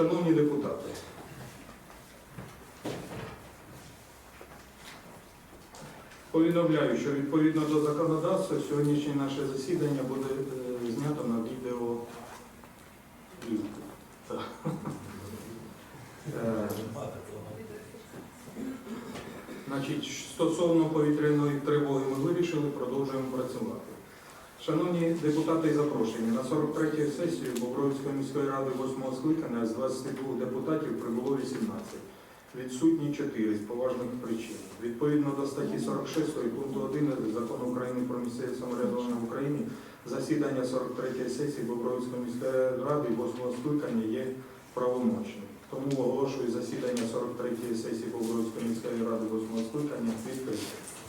Шановні депутати, повідомляю, що відповідно до законодавства сьогоднішнє наше засідання буде е, знято на відео. Е, Значить, стосовно повітряної тривоги ми вирішили, продовжуємо працювати. Шановні депутати і запрошені, на 43-ю сесію Бобровської міської ради 8 скликання з 22 депутатів прибуло 18. Відсутні 4 з поважних причин. Відповідно до статті 46 пункту 1 Закону України про місцеве самоврядування в Україні, засідання 43-ї сесії Бобровської міської ради 8 скликання є правомочним. Тому оголошую засідання 43-ї сесії Бобровської міської ради 8 скликання відкритим.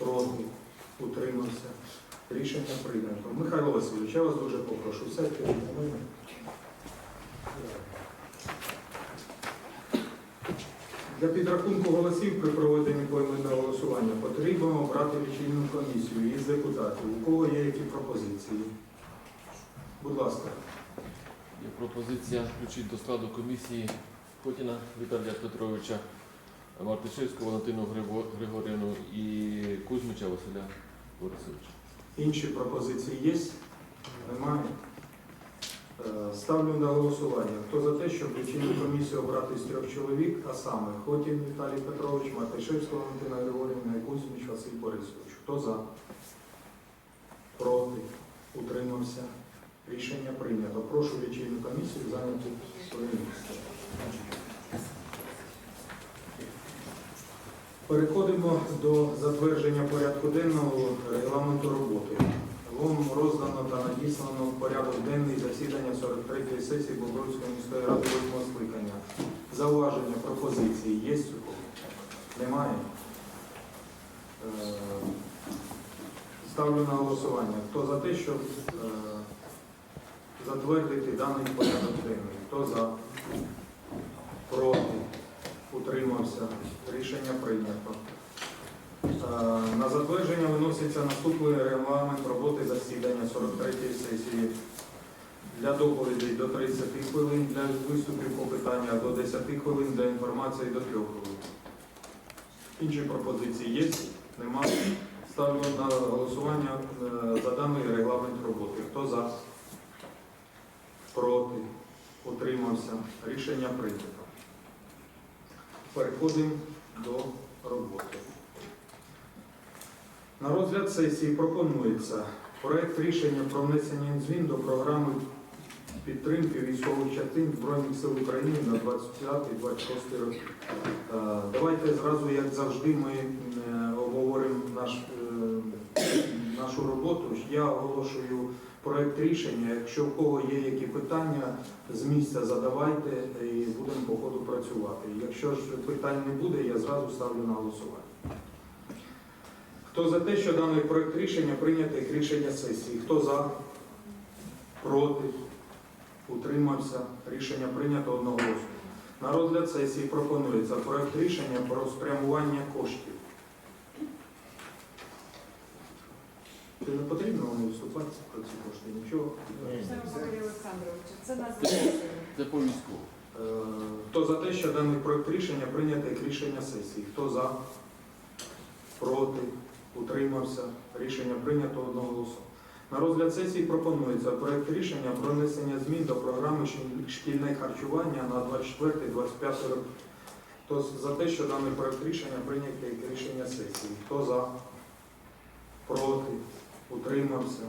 Проти? Утримався? Рішення прийнято. Михайло Васильович, я вас дуже попрошу. Біля мене. Для підрахунку голосів при проведенні поіменного голосування потрібно обрати лічильну комісію із депутатів. У кого є які пропозиції? Будь ласка. Є пропозиція включити до складу комісії Хотіна Віталія Петровича, Мартишевську Валентину Григо- Григорівну і Кузьмича Василя Борисовича. Інші пропозиції є? Немає. Е, Ставлю на голосування. Хто за те, щоб лічильну комісію обрати з трьох чоловік, а саме Хотін Віталій Петрович, Мартишевська Валентина Григорівна і Кузьміч Василь Борисович. Хто за? Проти? Утримався? Рішення прийнято. Прошу лічильну комісію зайняти своє місце. Переходимо до затвердження порядку денного регламенту роботи. Вам роздано та надіслано порядок денний засідання 43-ї сесії Бобровської міської ради 8 скликання. Зауваження, пропозиції є? Немає? Е, Ставлю на голосування. Хто за те, щоб е, затвердити даний порядок денний? Хто за? Проти? Утримався. Рішення прийнято. Е, На затвердження виноситься наступний регламент роботи засідання 43-ї сесії. Для доповідей до 30 хвилин, для виступів по питаннях до 10 хвилин, для інформації до 3 хвилин. Інші пропозиції є? Немає. Ставлю на голосування е, за даний регламент роботи. Хто за? Проти? Утримався. Рішення прийнято. Переходимо до роботи. На розгляд сесії пропонується проект рішення про внесення змін до програми підтримки військових частин Збройних сил України на 25-26 роки. Е, Давайте зразу, як завжди, ми е, обговоримо е, наш нашу роботу. Я оголошую проект рішення. Якщо в кого є які питання, з місця задавайте і будемо по ходу працювати. Якщо ж питань не буде, я зразу ставлю на голосування. Хто за те, що даний проект рішення прийнятий як рішення сесії? Хто за? Проти? Утримався? Рішення прийнято одноголосно. На розгляд сесії пропонується проект рішення про спрямування коштів. Чи не потрібно вам виступати про ці кошти? Нічого. Валерій Олександрович, це нас. Це по військову. Е, Хто за те, що даний проект рішення прийнятий як рішення сесії? Хто за? Проти? Утримався? Рішення прийнято одноголосно. На розгляд сесії пропонується проект рішення про внесення змін до програми шкільне харчування на 24-25 роки. Хто за те, що даний проект рішення прийнятий як рішення сесії? Хто за? Проти? Утримався?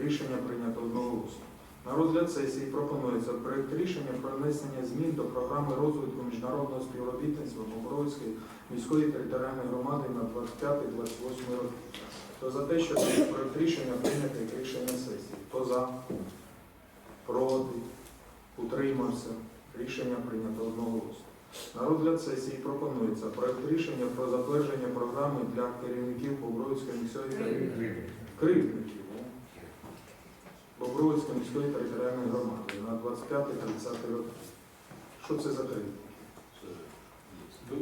Рішення прийнято одноголосно. На розгляд сесії пропонується проект рішення про внесення змін до програми розвитку міжнародного співробітництва Бобровської міської територіальної громади на 25-28 роки. Хто за те, що цей проект рішення прийнятий як рішення сесії? Хто за? Проти? Утримався? Рішення прийнято одноголосно. На розгляд сесії пропонується проект рішення про затвердження програми для керівників Бобровської міської територіальної кривдників. о. Бобровської міської територіальної громади на 25-30 роки. Що це за кривдники?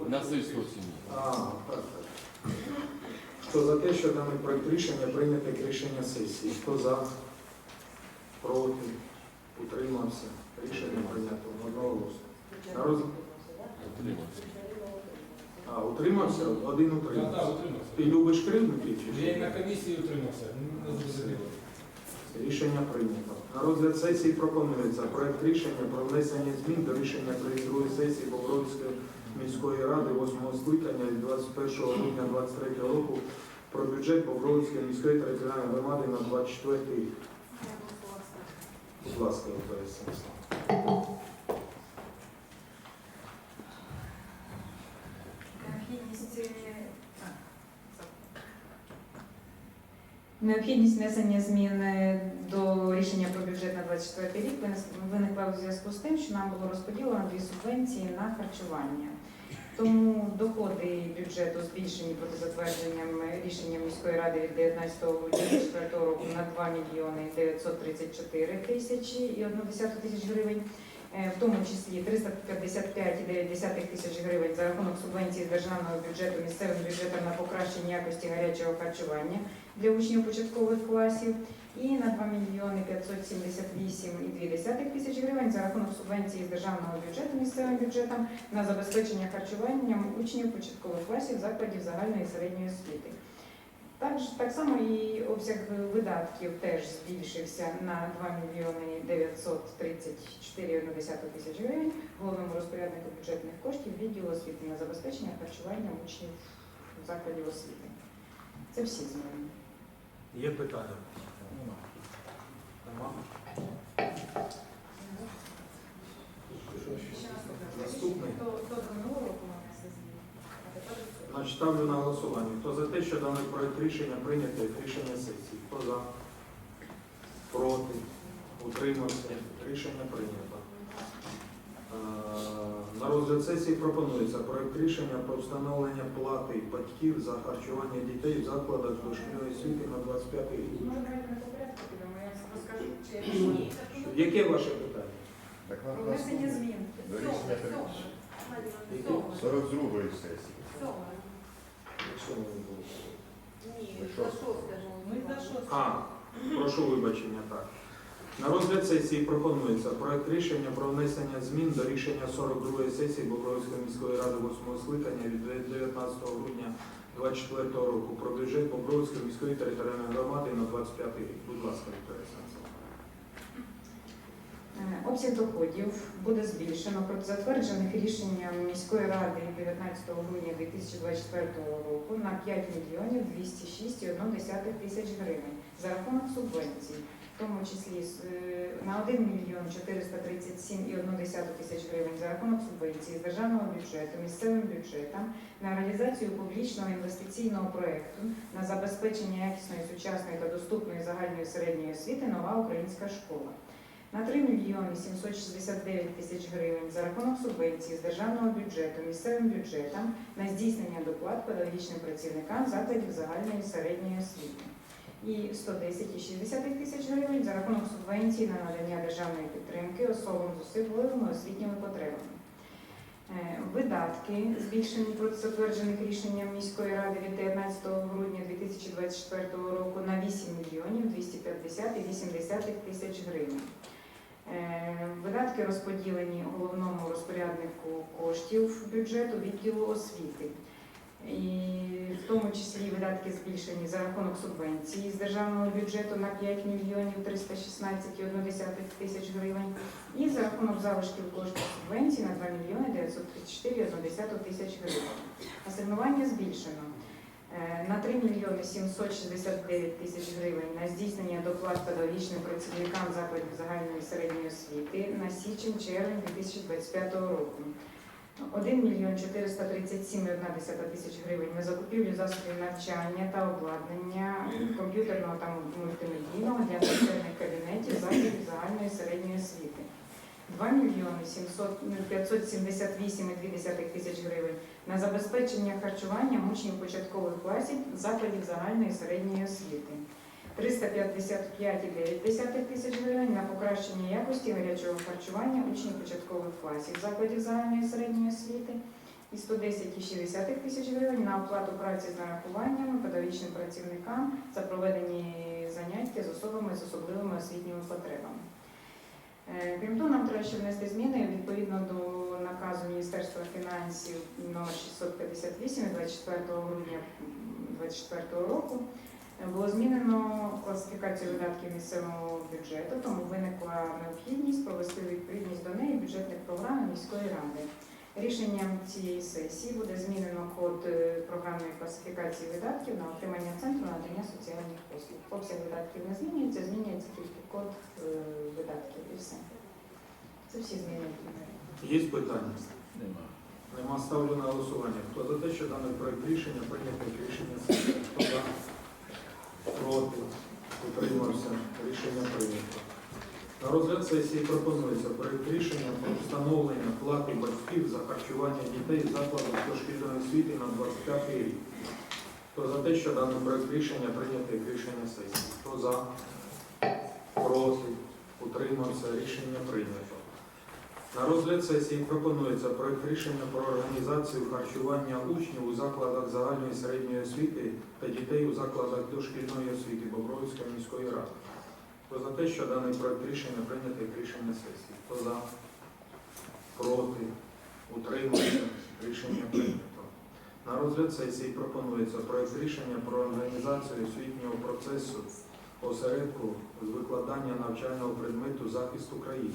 Насильство в сім'ї. А, так, так. Хто за те, що даний проект рішення прийнято як рішення сесії? Хто за? Проти? Утримався? Рішення прийнято одноголосно. На роз... Утримався. А, утримався? Один Я так, утримався. утримався. Ти любиш чи Я і на комісії утримався. Не зрозуміло. Рішення прийнято. На розгляд сесії пропонується проект рішення про внесення змін до рішення 32 сесії Бобровської міської ради 8 скликання від 21 грудня 2023 року про бюджет Бобровської міської територіальної громади на 24 рік. Будь ласка, Вікторія Станіславівна. Необхідність е, Необхідність внесення змін е, до рішення про бюджет на 24 рік виникла у зв'язку з тим, що нам було розподілено дві субвенції на харчування. Тому доходи бюджету збільшені проти затвердженням рішення міської ради від 19 грудня 2024 року на 2 мільйони 934 тисячі і 1 тисяч гривень. Е, В тому числі 355,9 тисяч гривень за рахунок субвенції державного бюджету місцевим бюджетам на покращення якості гарячого харчування для учнів початкових класів і на 2 мільйони 578,2 тисяч гривень за рахунок субвенції з державного бюджету місцевим бюджетам на забезпечення харчуванням учнів початкових класів закладів загальної і середньої освіти. Також так само і обсяг видатків теж збільшився на 2 мільйони 934,1 тисяч гривень головному розпоряднику бюджетних коштів відділу освіти на забезпечення харчування учнів закладів освіти. Це всі зміни. Є питання? Нема? Наступний. Значить, ставлю на голосування. Хто за те, що даний проект рішення прийнято як рішення сесії? Хто за? Проти? Утримався? Рішення прийнято. На розгляд сесії пропонується проект рішення про встановлення плати батьків за харчування дітей в закладах дошкільної освіти на 25 рік. Може, давайте по порядку підемо, я розкажу, чи ні. Яке ваше питання? Так Про внесення змін. До рішення Сьоме. 42 сесії. Сьоме. Якщо не було. Ні, за що? шосте. Ми за шосте. А, прошу вибачення, так. На розгляд сесії пропонується проект рішення про внесення змін до рішення 42-ї сесії Бобровської міської ради 8 скликання від 19 грудня 2024 року про бюджет Бобровської міської територіальної громади на 25 рік. Будь ласка, Вікторія Станіславівна. Е, Обсяг доходів буде збільшено проти затверджених рішенням міської ради 19 грудня 2024 року на 5 мільйонів 206,1 тисяч гривень за рахунок субвенцій, тому числі е, на 1 мільйон 437,1 тисяч гривень за рахунок субвенції з державного бюджету, місцевим бюджетам на реалізацію публічного інвестиційного проєкту на забезпечення якісної, сучасної та доступної загальної середньої освіти нова українська школа. На 3 мільйони 769 тисяч гривень за рахунок субвенції з державного бюджету місцевим бюджетам на здійснення доплат педагогічним працівникам закладів загальної середньої освіти. І 110,6 тисяч гривень за рахунок субвенції на надання державної підтримки особам з особливими освітніми потребами. Е, Видатки збільшені проти затверджених рішенням міської ради від 19 грудня 2024 року на 8 мільйонів 250,8 тисяч гривень. Е, Видатки розподілені головному розпоряднику коштів бюджету відділу освіти. І в тому числі видатки збільшені за рахунок субвенції з державного бюджету на 5 мільйонів 316,1 тисяч гривень і за рахунок залишків коштів субвенції на 2 мільйони 934,1 тисяч гривень. Асигнування збільшено е, на 3 мільйони 769 тисяч гривень на здійснення доплат педагогічним працівникам закладів загальної середньої освіти на січень-червень 2025 року. 1 мільйон 437,1 тисяч гривень на закупівлю засобів навчання та обладнання комп'ютерного та мультимедійного для навчальних кабінетів закладів загальної середньої освіти. 2 мільйони 700 ну, 578,2 тисяч гривень на забезпечення харчування учнів початкових класів закладів загальної середньої освіти. 355,9 тисяч гривень на покращення якості гарячого харчування учнів початкових класів закладів загальної середньої освіти і 110,6 тисяч гривень на оплату праці з нарахуваннями педагогічним працівникам за проведені заняття з особами з особливими освітніми потребами. Е, Крім того, нам треба ще внести зміни відповідно до наказу Міністерства фінансів номер 658 24 грудня 2024 року. Було змінено класифікацію видатків місцевого бюджету, тому виникла необхідність провести відповідність до неї бюджетних програм міської ради. Рішенням цієї сесії буде змінено код е, програмної класифікації видатків на отримання центру надання соціальних послуг. Обсяг видатків не змінюється, змінюється тільки код е, видатків і все. Це всі зміни. Є питання? Нема ставлю на голосування. Хто за те, що даний проект рішення прийнято як рішення? Хто за? Проти? Утримався? Рішення прийнято. На розгляд сесії пропонується проект рішення про встановлення плати батьків за харчування дітей в закладах дошкільної освіти на 25 рік. Хто за те, що даний проект рішення прийнято як рішення сесії? Хто за? Проти? Утримався? Рішення прийнято. На розгляд сесії пропонується проект рішення про організацію харчування учнів у закладах загальної середньої освіти та дітей у закладах дошкільної освіти Бобровської міської ради. Хто за те, що даний проект рішення прийнятий рішення сесії? Хто за? Проти? Утримався? Рішення прийнято. На розгляд сесії пропонується проект рішення про організацію освітнього процесу осередку з викладання навчального предмету захист України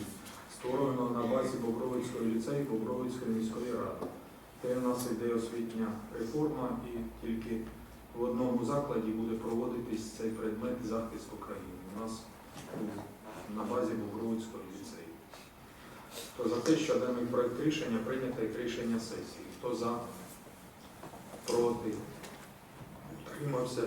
створеного на базі Бобровицького ліцею Бобровицької міської ради. Це в нас іде освітня реформа і тільки в одному закладі буде проводитись цей предмет захист України. У нас на базі Бобровицького ліцею. Хто за те, що даний проект рішення прийнято як рішення сесії? Хто за? Проти? Утримався?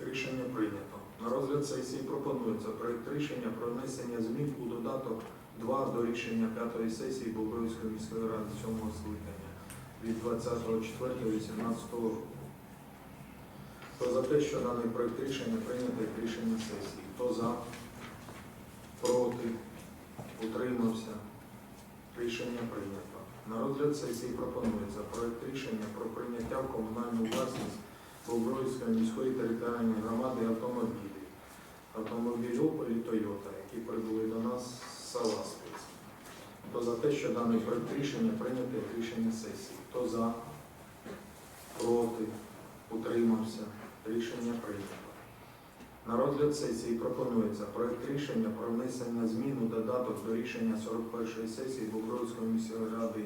Рішення прийнято. На розгляд сесії пропонується проект рішення про внесення змін у додаток 2 до рішення п'ятої сесії Бобровської міської ради 7 скликання від 20.04.18 року. Хто за те, що даний проект рішення прийнято як рішення сесії? Хто за? Проти? Утримався? Рішення прийнято. На розгляд сесії пропонується проект рішення про прийняття в комунальну власність Бобровської міської територіальної громади автомобілів. Автомобіль Opel і Toyota, які прибули до нас Спец. Хто за те, що даний проект рішення прийнято як рішення сесії? Хто за? Проти? Утримався? Рішення прийнято. На розгляд сесії пропонується проект рішення про внесення змін у додаток до рішення 41-ї сесії Бобровської міської ради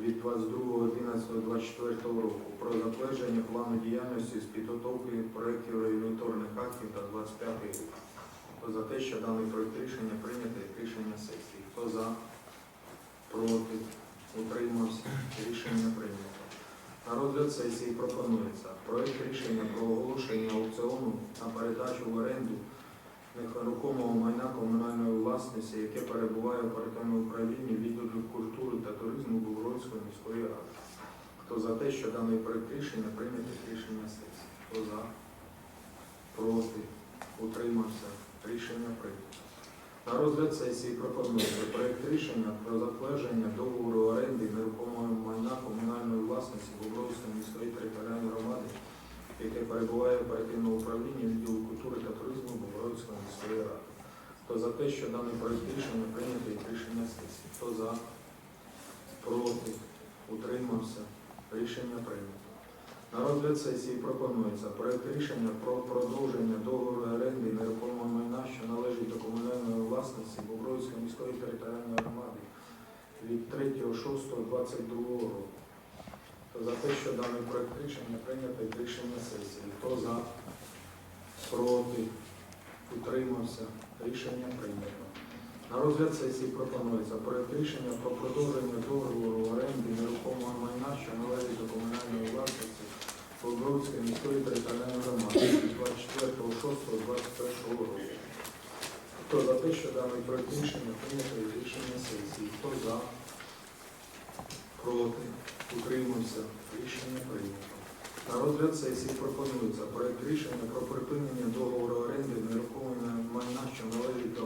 від 22.11.24 року про затвердження плану діяльності з підготовки проєктів регуляторних актів та 25 рік. Хто за те, що даний проєкт рішення прийнятий як рішення сесії? Хто за? Проти? Утримався? Рішення прийнято. На розгляд сесії пропонується проєкт рішення про оголошення аукціону на передачу в оренду нерухомого майна комунальної власності, яке перебуває в оперативному управлінні відділу культури та туризму Богородської міської ради. Хто за те, що даний проєкт рішення прийнятий як рішення сесії? Хто за? Проти? Утримався? Рішення прийнято. На розгляд сесії пропонується проєкт рішення про затвердження договору оренди нерухомого майна комунальної власності Бобровської міської територіальної громади, яке перебуває в оперативному управлінні відділу культури та туризму Бобровської міської ради. Хто за те, що даний проєкт рішення прийнятий як рішення сесії? Хто за? Проти? Утримався? Рішення прийнято. На розгляд сесії пропонується проєкт рішення про продовження договору оренди нерухомого майна, що належить до комунальної власності Бобровської міської територіальної громади від 3.6.22 року. Хто за те, що даний проєкт рішення прийнято як рішення сесії? Хто за? Проти? Утримався? Рішення прийнято. На розгляд сесії пропонується проєкт рішення про продовження договору оренди нерухомого майна, що належить до комунальної власності Бобровської міської територіальної громади від 24.06.21 року. Хто за те, що даний проєкт рішення прийнято як рішення сесії? Хто за? Проти? Утримався? Рішення прийнято. На розгляд сесії пропонується проєкт рішення про припинення договору оренди нерухомого майна, що належить до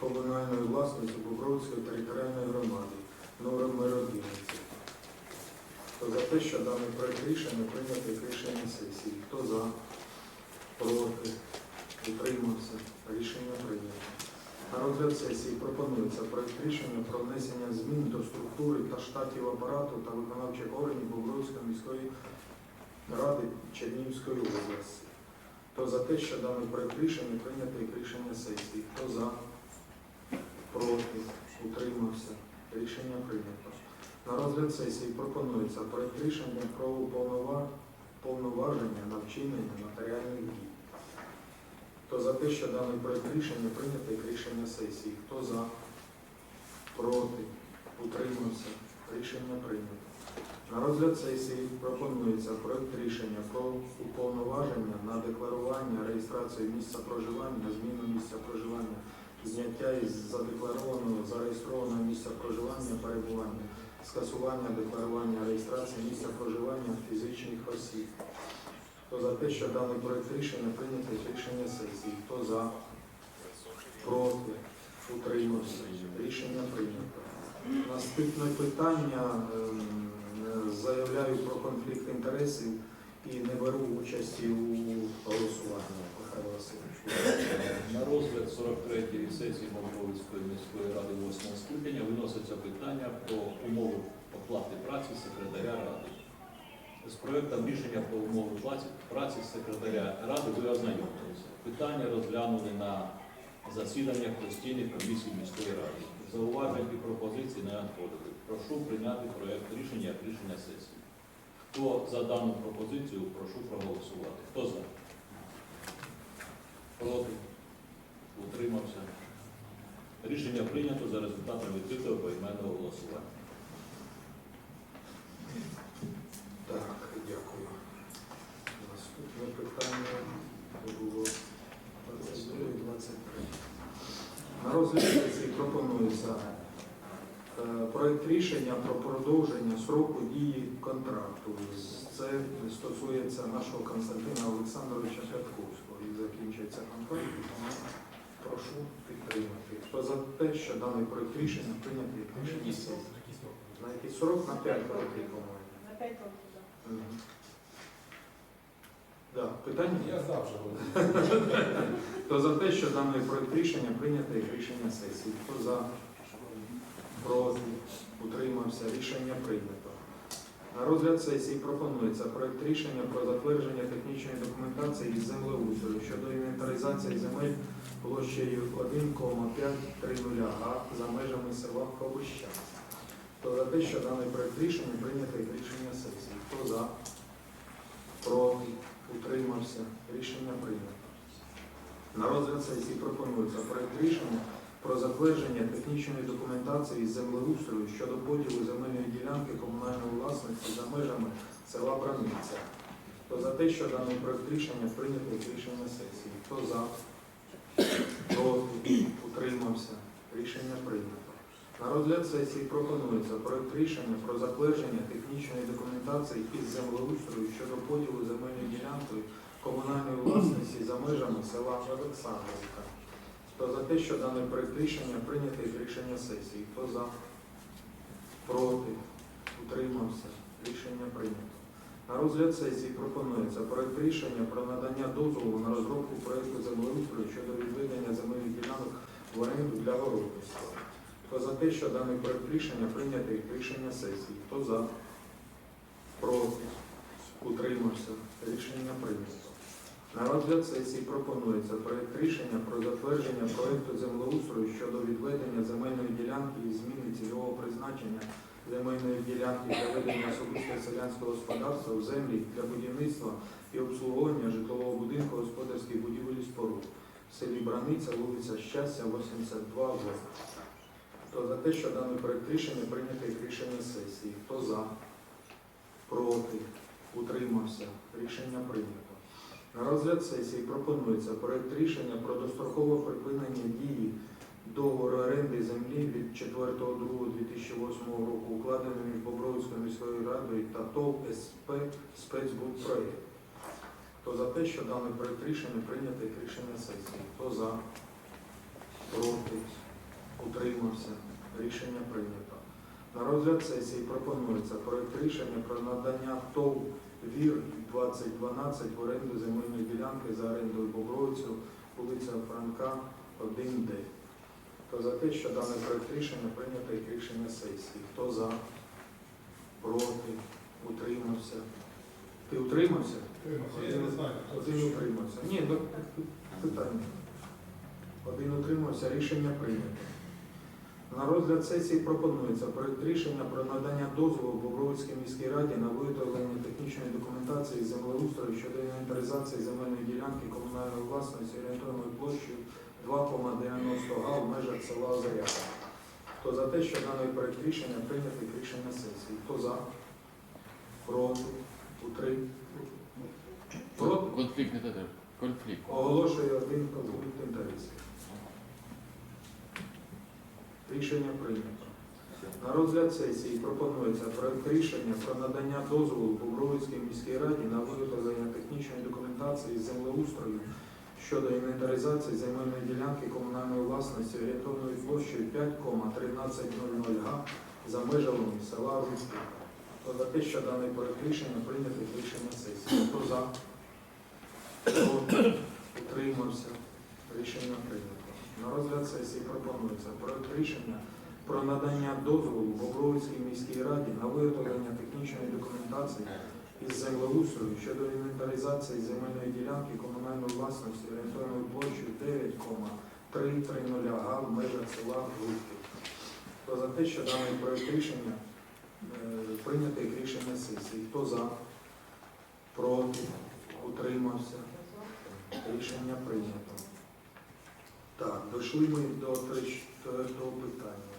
комунальної власності Бобровської територіальної громади номер 11. Хто за те, що даний проєкт рішення прийнятий рішення сесії? Хто за? Проти? Утримався? Рішення прийнято. На розгляд сесії пропонується проєкт рішення про внесення змін до структури та штатів апарату та виконавчих органів Бобровської міської ради Чернігівської області. Хто за те, що даний проєкт рішення прийнятий як рішення сесії? Хто за? Проти? Утримався? Рішення прийнято. На розгляд сесії пропонується проєкт рішення про уповнова- повноваження на вчинення нотаріальних дій. Хто за те, що даний проєкт рішення прийнятий як рішення сесії? Хто за? Проти? Утримався? Рішення прийнято. На розгляд сесії пропонується проєкт рішення про уповноваження на декларування, реєстрацію місця проживання, зміну місця проживання, зняття із задекларованого, зареєстрованого місця проживання, перебування, скасування декларування реєстрації місця проживання фізичних осіб. Хто за те, що даний проєкт рішення прийнятий як рішення сесії? Хто за? Проти? Утримався? Рішення прийнято. Наступне питання. ем, Заявляю про конфлікт інтересів і не беру участі у голосуванні. На розгляд 43-ї сесії Молдовської міської ради 8 скликання виноситься питання про умови оплати праці секретаря ради. З проектом рішення про умови праці- секретаря ради ви ознайомилися. Питання розглянули на засіданнях постійних комісій міської ради. Зауважень і пропозицій не надходили. Прошу прийняти проект рішення як рішення сесії. Хто за дану пропозицію, прошу проголосувати. Хто за? Проти? Утримався. Рішення прийнято за результатами відкритого поіменного голосування. Так, дякую. Наступне питання було 22-23. На розгляд сесії пропонується е, проект рішення про продовження сроку дії контракту. Це стосується нашого Константина Олександровича Пятковського. Закінчується контракт, тому прошу підтримати. Хто за те, що даний проект рішення прийнятий рішення сесії? На який срок? На 5 років, по-моєму. На 5 років, так. Мгм. Да, питання? Я здав вже. Хто за те, що даний проект рішення прийнято як рішення сесії? Хто за? Проти? Утримався? Рішення прийнято. На розгляд сесії пропонується проект рішення про затвердження технічної документації із землеустрою щодо інвентаризації земель площею 1,530 га за межами села Ковища. Хто за те, що даний проект рішення прийнято як рішення сесії? Хто за? Проти? Утримався? Рішення прийнято. На розгляд сесії пропонується проект рішення про затвердження технічної документації з землеустрою щодо поділу земельної ділянки комунальної власності за межами села Браниця. Хто за те, що даний проект рішення прийнято як рішення сесії? Хто за? Проти? Утримався? Рішення прийнято. На розгляд сесії пропонується проект рішення про затвердження технічної документації із землеустрою щодо поділу земельної ділянки комунальної власності за межами села Олександрівка. Хто за те, що даний проект рішення прийнятий як рішення сесії? Хто за? Проти? Утримався? Рішення прийнято. На розгляд сесії пропонується проект рішення про надання дозволу на розробку проекту землеустрою щодо відведення земельних ділянок в оренду для городництва. Хто за те, що даний проект рішення прийнятий як рішення сесії? Хто за? Проти? Утримався? Рішення прийнято. На розгляд сесії пропонується проект рішення про затвердження проекту землеустрою щодо відведення земельної ділянки і зміни цільового призначення земельної ділянки для ведення особистого селянського господарства в землі для будівництва і обслуговування житлового будинку господарських будівель і споруд в селі Браниця, вулиця Щастя, 82 В. Хто за те, що даний проект рішення прийнято як рішення сесії? Хто за? Проти? Утримався? Рішення прийнято. На розгляд сесії пропонується проект рішення про дострокове припинення дії договору оренди землі від 4.2.2008 року, укладений між Бобровською міською радою та ТОВ СП «Спецбудпроєкт». Хто за те, що даний проект рішення прийнято як рішення сесії? Хто за? Проти? Утримався? Рішення прийнято. На розгляд сесії пропонується проект рішення про надання ТОВ ВІР 2012 в оренду земельної ділянки за орендою Бобровицю, вулиця Франка, 1Д. Хто за те, що даний проект рішення прийнято як рішення сесії? Хто за? Проти? Утримався? Ти утримався? Я не знаю. Один утримався. Ні, ну питання. Один утримався, рішення прийнято. На розгляд сесії пропонується проект рішення про надання дозволу Бобровицькій міській раді на виготовлення технічної документації землеустрою щодо інвентаризації земельної ділянки комунальної власності орієнтовною площею 2,90 га в межах села Озаря. Хто за те, що даний проект рішення прийнятий як рішення сесії? Хто за? Проти? Утримався? Проти? Конфлікт не треба. Конфлікт. Оголошує один конфлікт інтересів. Рішення прийнято. На розгляд сесії пропонується проект рішення про надання дозволу Бобровицькій міській раді на виготовлення технічної документації з землеустрою щодо інвентаризації земельної ділянки комунальної власності орієнтовною площею 5,1300 га за межами села Руське. Хто за те, що даний проект рішення прийнятий рішення сесії? Хто за? Проти? Утримався. Рішення прийнято. На розгляд сесії пропонується проект рішення про надання дозволу Бобровицькій міській раді на виготовлення технічної документації із землеустрою щодо інвентаризації земельної ділянки комунальної власності орієнтовною площею 9,330 га в села Грудки. Хто за те, що даний проект рішення е, прийнятий як рішення сесії? Хто за? Проти? Утримався? Рішення прийнято. Так, дійшли ми до 34 питання.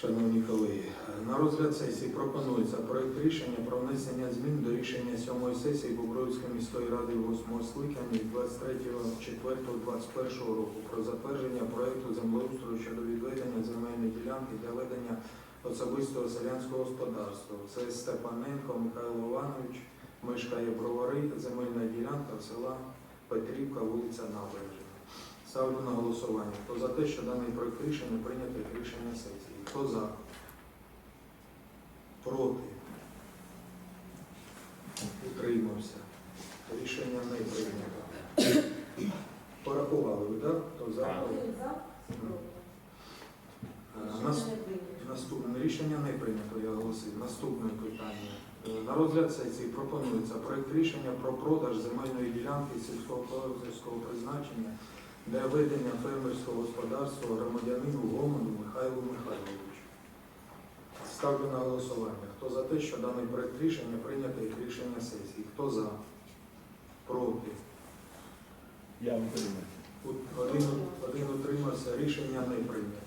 Шановні колеги, на розгляд сесії пропонується проект рішення про внесення змін до рішення 7 сесії Бобровської міської ради 8 скликання від 23.04.21 року про затвердження проекту землеустрою щодо відведення земельної ділянки для ведення особистого селянського господарства. Це Степаненко Михайло Іванович, мешкає Бровари, земельна ділянка села Петрівка, вулиця Набережна. Ставлю на голосування. Хто за те, що даний проект рішення прийнято як рішення сесії? Хто за? Проти? Утримався. Рішення не прийнято. Порахували ви, так? Хто за? Е, нас- Рішення не прийнято. Наступне рішення не прийнято, я оголосив. Наступне питання. На розгляд сесії пропонується проект рішення про продаж земельної ділянки сільськогосподарського призначення для ведення фермерського господарства громадянину Гомону Михайлу Михайловичу. Ставлю на голосування. Хто за те, що даний проект рішення прийнято як рішення сесії? Хто за? Проти? Я утримую. У- Один, один утримався. Рішення не прийнято.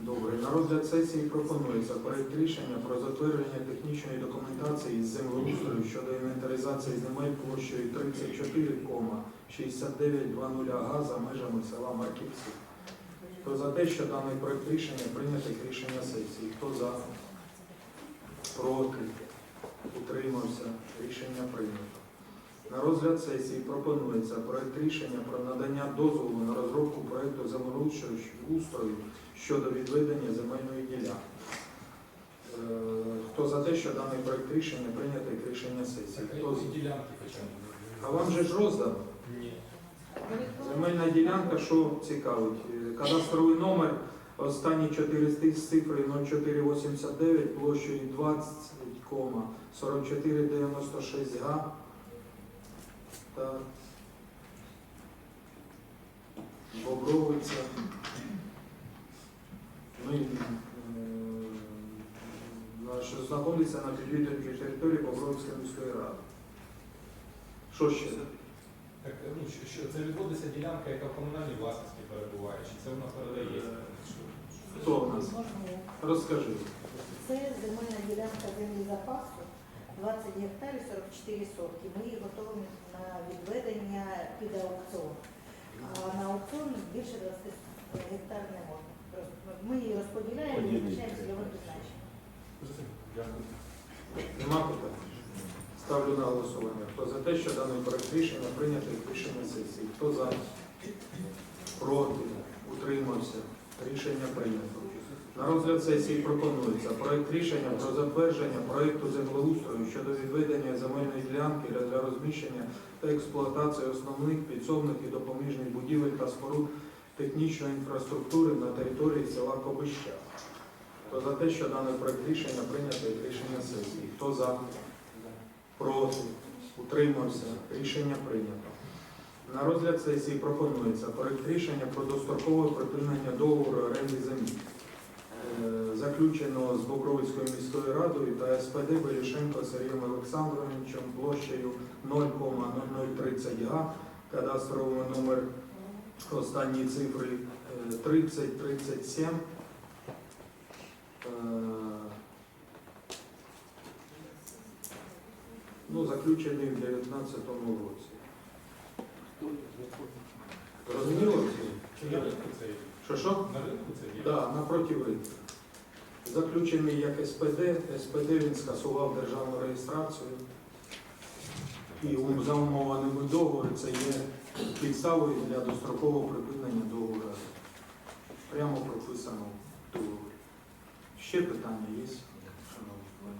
Добре. На розгляд сесії пропонується проект рішення про затвердження технічної документації з землеустрою щодо інвентаризації земель площею 34,6920 га за межами села Марківці. Хто за те, що даний проект рішення прийнято як рішення сесії? Хто за? Проти? Утримався? Рішення прийнято. На розгляд сесії пропонується проект рішення про надання дозволу на розробку проекту землеустрою устрою щодо відведення земельної ділянки. Е, Хто за те, що даний проект рішення прийнято як рішення сесії? Хто з- ділянки хоча б. А вам же ж роздано? Ні. Земельна ділянка, що цікавить? Е, Кадастровий номер, останні 4 з цифри 0489 площею 20,4496 га. Так. Бобровиця. Ну, і, е, що знаходиться на підвідувальній території Бобровицької міської ради. Що ще? Так, ну, що, що це відводиться ділянка, яка в комунальній власності перебуває, чи це вона передається? Хто у нас? Розкажи. Це земельна ділянка землі запасу 20 гектарів 44 сотки. Ми її готові на відведення під аукціон. А на аукціон більше 20 гектар не можна. Ми її розподіляємо і визначаємо цільове призначення. Дякую. Нема питань? Ставлю на голосування. Хто за те, що даний проект рішення прийнято як рішення сесії? Хто за? Проти? Утримався? Рішення прийнято. На розгляд сесії пропонується проект рішення про затвердження проекту землеустрою щодо відведення земельної ділянки для розміщення та експлуатації основних підсобних і допоміжних будівель та споруд технічної інфраструктури на території села Кобища. Хто за те, що даний проект рішення прийнято як рішення сесії? Хто за? Проти? Утримався? Рішення прийнято. На розгляд сесії пропонується проект рішення про дострокове припинення договору оренди землі, е, заключеного з Бобровицькою міською радою та СПД Белішенко Сергієм Олександровичем площею 0,0030 га, кадастровий номер останні цифри е, 3037. Е, Ну, заключений в 2019 році. Розуміло? Чи на ринку це є? Що що? На ринку це є? Да, напроти ринку. Заключений як СПД. СПД він скасував державну реєстрацію. І за умовами договору це є підставою для дострокового припинення договору. Прямо прописано в договорі. Ще питання є? шановні колеги?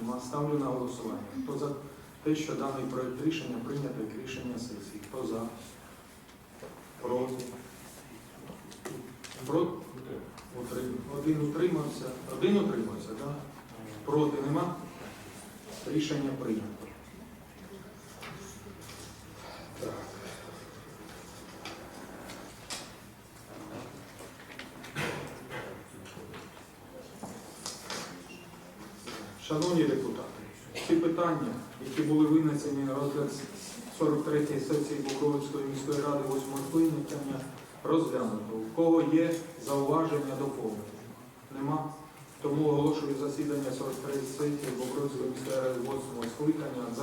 Нема. Ставлю на голосування. Хто за те, що даний проект рішення прийнято як рішення сесії? Хто за? Проти? Проти? Один утримався. Один утримався, так? Проти нема? Рішення прийнято. Шановні депутати, ці питання, які були винесені на розгляд 43-ї сесії Бобровицької міської ради 8 скликання, розглянуто. У кого є зауваження доповнення? Нема? Тому оголошую засідання 43-ї сесії Бобровицької міської ради 8 скликання не